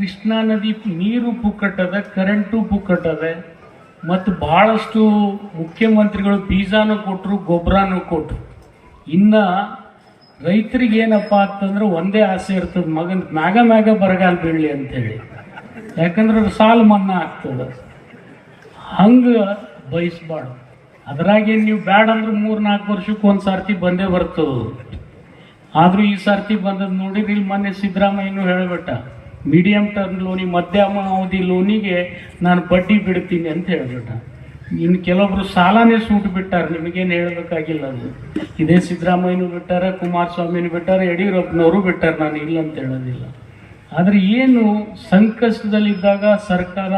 ಕೃಷ್ಣಾ ನದಿ ನೀರು ಪುಕ್ಕಟ್ಟದ ಕರೆಂಟು ಪುಕ್ಕಟ್ಟದ, ಮತ್ತು ಭಾಳಷ್ಟು ಮುಖ್ಯಮಂತ್ರಿಗಳು ಬೀಜಾನು ಕೊಟ್ಟರು ಗೊಬ್ಬರನೂ ಕೊಟ್ಟರು ಇನ್ನು ರೈತರಿಗೆ ಏನಪ್ಪ ಅಂತಂದ್ರೆ ಒಂದೇ ಆಸೆ ಇರ್ತದೆ, ಮಗನ ಮ್ಯಾಗ ಮ್ಯಾಗ ಬರಗಾಲ ಬೀಳಲಿ ಅಂತೇಳಿ ಯಾಕಂದ್ರೆ ಅದು ಸಾಲ ಮನ್ನಾ ಆಗ್ತದೆ. ಹಂಗೆ ಬಯಸ್ಬಾರ್ದು. ಅದ್ರಾಗೇನು ನೀವು ಬ್ಯಾಡ ಅಂದ್ರೆ ಮೂರು ನಾಲ್ಕು ವರ್ಷಕ್ಕೆ ಒಂದು ಸರ್ತಿ ಬಂದೇ ಬರ್ತದೆ. ಆದರೂ ಈ ಸರ್ತಿ ಬಂದದ್ದು ನೋಡಿದ್ರೆ ಇಲ್ಲಿ ಮೊನ್ನೆ ಸಿದ್ದರಾಮಯ್ಯನೂ ಹೇಳಿಬಿಟ್ಟ ಮೀಡಿಯಂ ಟರ್ಮ್ ಲೋನಿ ಮಧ್ಯಮ ಅವಧಿ ಲೋನಿಗೆ ನಾನು ಬಡ್ಡಿ ಬಿಡ್ತೀನಿ ಅಂತ ಹೇಳ್ಬಿಟ್ಟ. ಇನ್ನು ಕೆಲವೊಬ್ರು ಸಾಲನೇ ಸೂಟ್ ಬಿಟ್ಟಾರ, ನಿಮಗೇನು ಹೇಳಬೇಕಾಗಿಲ್ಲ ಅದು. ಇದೇ ಸಿದ್ದರಾಮಯ್ಯನು ಬಿಟ್ಟಾರೆ, ಕುಮಾರಸ್ವಾಮಿನೂ ಬಿಟ್ಟಾರೆ, ಯಡಿಯೂರಪ್ಪನವರು ಬಿಟ್ಟಾರೆ, ನಾನು ಇಲ್ಲ ಅಂತ ಹೇಳೋದಿಲ್ಲ. ಆದರೆ ಏನು ಸಂಕಷ್ಟದಲ್ಲಿದ್ದಾಗ ಸರ್ಕಾರ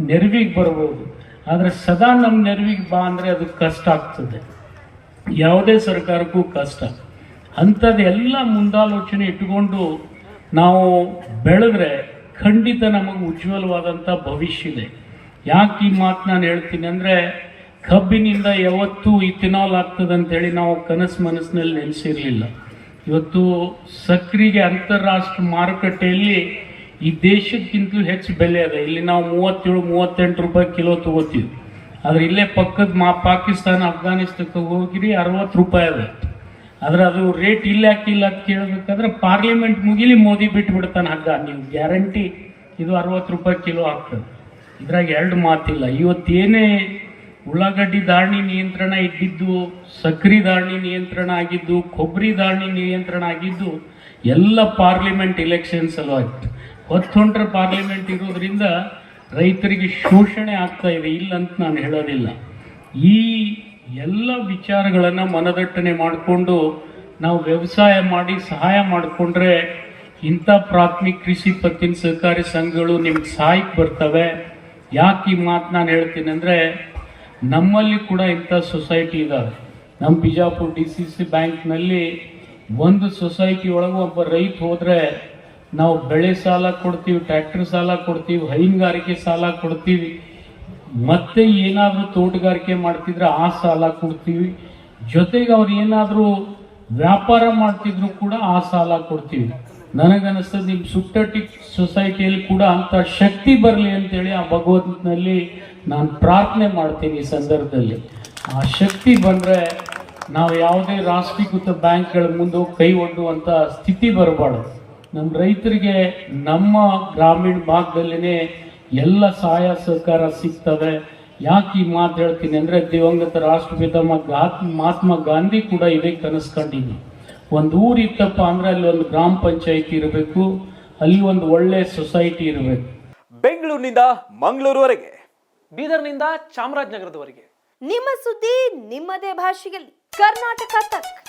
ನೆರವಿಗೆ ಬರ್ಬೋದು. ಆದರೆ ಸದಾ ನಮ್ಮ ನೆರವಿಗೆ ಬಾ ಅಂದರೆ ಅದು ಕಷ್ಟ ಆಗ್ತದೆ. ಯಾವುದೇ ಸರ್ಕಾರಕ್ಕೂ ಕಷ್ಟ. ಅಂಥದ್ದೆಲ್ಲ ಮುಂದಾಲೋಚನೆ ಇಟ್ಟುಕೊಂಡು ನಾವು ಬೆಳೆದ್ರೆ ಖಂಡಿತ ನಮಗೆ ಉಜ್ವಲವಾದಂಥ ಭವಿಷ್ಯ ಇದೆ ಯಾಕೆ ಈ ಮಾತು ನಾನು ಹೇಳ್ತೀನಿ ಅಂದರೆ, ಕಬ್ಬಿನಿಂದ ಯಾವತ್ತೂ ಇಥಿನಾಲ್ ಆಗ್ತದೆ ಅಂತೇಳಿ ನಾವು ಕನಸು ಮನಸ್ಸಿನಲ್ಲಿ ನೆನೆಸಿರಲಿಲ್ಲ. ಇವತ್ತು ಸಕ್ಕರೆಗೆ ಅಂತಾರಾಷ್ಟ್ರ ಮಾರುಕಟ್ಟೆಯಲ್ಲಿ ಈ ದೇಶಕ್ಕಿಂತಲೂ ಹೆಚ್ಚು ಬೆಲೆ ಅದ. ಇಲ್ಲಿ ನಾವು ಮೂವತ್ತೇಳು, ಮೂವತ್ತೆಂಟು ರೂಪಾಯಿ ಕಿಲೋ ತೊಗೋತೀವಿ. ಆದರೆ ಇಲ್ಲೇ ಪಕ್ಕದ ಮಾ, ಪಾಕಿಸ್ತಾನ, ಅಫ್ಘಾನಿಸ್ತಾನಕ್ಕೆ ಹೋಗಿರಿ ಅರವತ್ತು ರೂಪಾಯಿ ಅದ. ಆದ್ರೆ ಅದು ರೇಟ್ ಇಲ್ಲ ಯಾಕಿಲ್ಲ ಅಂತ ಕೇಳಬೇಕಾದ್ರೆ ಪಾರ್ಲಿಮೆಂಟ್ ಮುಗಿಲಿ ಮೋದಿ ಬಿಟ್ಟು ಬಿಡ್ತಾನೆ ಹಗ್ಗ. ನೀವು ಗ್ಯಾರಂಟಿ ಇದು ಅರವತ್ತು ರೂಪಾಯಿ ಕಿಲೋ ಆಗ್ತದೆ. ಇದ್ರಾಗ ಎರಡು ಮಾತಿಲ್ಲ. ಇವತ್ತೇನೇ ಉಳ್ಳಾಗಡ್ಡಿ ಧಾರಣಿ ನಿಯಂತ್ರಣ ಇದ್ದಿದ್ದು, ಸಕ್ರಿ ಧಾರಣಿ ನಿಯಂತ್ರಣ ಆಗಿದ್ದು, ಕೊಬ್ಬರಿ ಧಾರಣಿ ನಿಯಂತ್ರಣ ಆಗಿದ್ದು, ಎಲ್ಲ ಪಾರ್ಲಿಮೆಂಟ್ ಎಲೆಕ್ಷನ್ ಸಲುವಾಗಿ ಹೊತ್ತೊಂಟ್ರೆ ಪಾರ್ಲಿಮೆಂಟ್ ಇರೋದ್ರಿಂದ ರೈತರಿಗೆ ಶೋಷಣೆ ಆಗ್ತಾ ಇದೆ. ಇಲ್ಲ ಅಂತ ನಾನು ಹೇಳೋದಿಲ್ಲ. ಈ ಎಲ್ಲ ವಿಚಾರಗಳನ್ನು ಮನದಟ್ಟಣೆ ಮಾಡಿಕೊಂಡು ನಾವು ವ್ಯವಸಾಯ ಮಾಡಿ ಸಹಾಯ ಮಾಡಿಕೊಂಡ್ರೆ ಇಂಥ ಪ್ರಾಥಮಿಕ ಕೃಷಿ ಪತ್ತಿನ ಸಹಕಾರಿ ಸಂಘಗಳು ನಿಮ್ಗೆ ಸಹಾಯಕ್ಕೆ ಬರ್ತವೆ. ಯಾಕೆ ಈ ಮಾತು ನಾನು ಹೇಳ್ತೀನಿ ಅಂದರೆ ನಮ್ಮಲ್ಲಿ ಕೂಡ ಇಂಥ ಸೊಸೈಟಿ ಇದ್ದಾವೆ ನಮ್ಮ ಬಿಜಾಪುರ ಡಿ ಸಿ ಸಿ ಬ್ಯಾಂಕ್ನಲ್ಲಿ ಒಂದು ಸೊಸೈಟಿ ಒಳಗೆ ಒಬ್ಬ ರೈತ ಹೋದರೆ ನಾವು ಬೆಳೆ ಸಾಲ ಕೊಡ್ತೀವಿ, ಟ್ರ್ಯಾಕ್ಟರ್ ಸಾಲ ಕೊಡ್ತೀವಿ, ಹೈನುಗಾರಿಕೆ ಸಾಲ ಕೊಡ್ತೀವಿ. ಮತ್ತೆ ಏನಾದರೂ ತೋಟಗಾರಿಕೆ ಮಾಡ್ತಿದ್ರೆ ಆ ಸಾಲ ಕೊಡ್ತೀವಿ. ಜೊತೆಗೆ ಅವ್ರು ಏನಾದರೂ ವ್ಯಾಪಾರ ಮಾಡ್ತಿದ್ರು ಕೂಡ ಆ ಸಾಲ ಕೊಡ್ತೀವಿ. ನನಗನ್ನಿಸ್ತದೆ ನಿಮ್ಮ ಸುಟ್ಟಟ್ಟಿ ಸೊಸೈಟಿಯಲ್ಲಿ ಕೂಡ ಅಂತ ಶಕ್ತಿ ಬರಲಿ ಅಂತೇಳಿ ಆ ಭಗವಂತನಲ್ಲಿ ನಾನು ಪ್ರಾರ್ಥನೆ ಮಾಡ್ತೀನಿ ಈ ಸಂದರ್ಭದಲ್ಲಿ. ಆ ಶಕ್ತಿ ಬಂದರೆ ನಾವು ಯಾವುದೇ ರಾಷ್ಟ್ರೀಕೃತ ಬ್ಯಾಂಕ್ಗಳ ಮುಂದೆ ಕೈ ಒಡ್ಡುವಂಥ ಸ್ಥಿತಿ ಬರಬಾರ್ದು. ನಮ್ಮ ರೈತರಿಗೆ ನಮ್ಮ ಗ್ರಾಮೀಣ ಭಾಗದಲ್ಲಿನೇ ಎಲ್ಲ ಸಹಾಯ ಸಹಕಾರ ಸಿಗ್ತದೆ ಯಾಕೆ ಈ ಮಾತು ಹೇಳ್ತೀನಿ ಅಂದರೆ ದಿವಂಗತ ರಾಷ್ಟ್ರಪಿತ ಮಹಾತ್ಮ ಗಾಂಧಿ ಕೂಡ ಇದೇ ಕನಸ್ಕೊಂಡಿದ್ವಿ ಒಂದು ಊರಿತ್ತಪ್ಪ ಅಂದರೆ ಅಂದ್ರೆ ಅಲ್ಲಿ ಒಂದು ಗ್ರಾಮ ಪಂಚಾಯಿತಿ ಇರಬೇಕು ಅಲ್ಲಿ ಒಂದು ಒಳ್ಳೆ ಸೊಸೈಟಿ ಇರಬೇಕು. ಬೆಂಗಳೂರಿನಿಂದ ಮಂಗಳೂರುವರೆಗೆ. ಬೀದರ್ನಿಂದ ಚಾಮರಾಜನಗರದವರೆಗೆ. ನಿಮ್ಮ ಸುದ್ದಿ ನಿಮ್ಮದೇ ಭಾಷೆಯಲ್ಲಿ. ಕರ್ನಾಟಕ ತಕ್.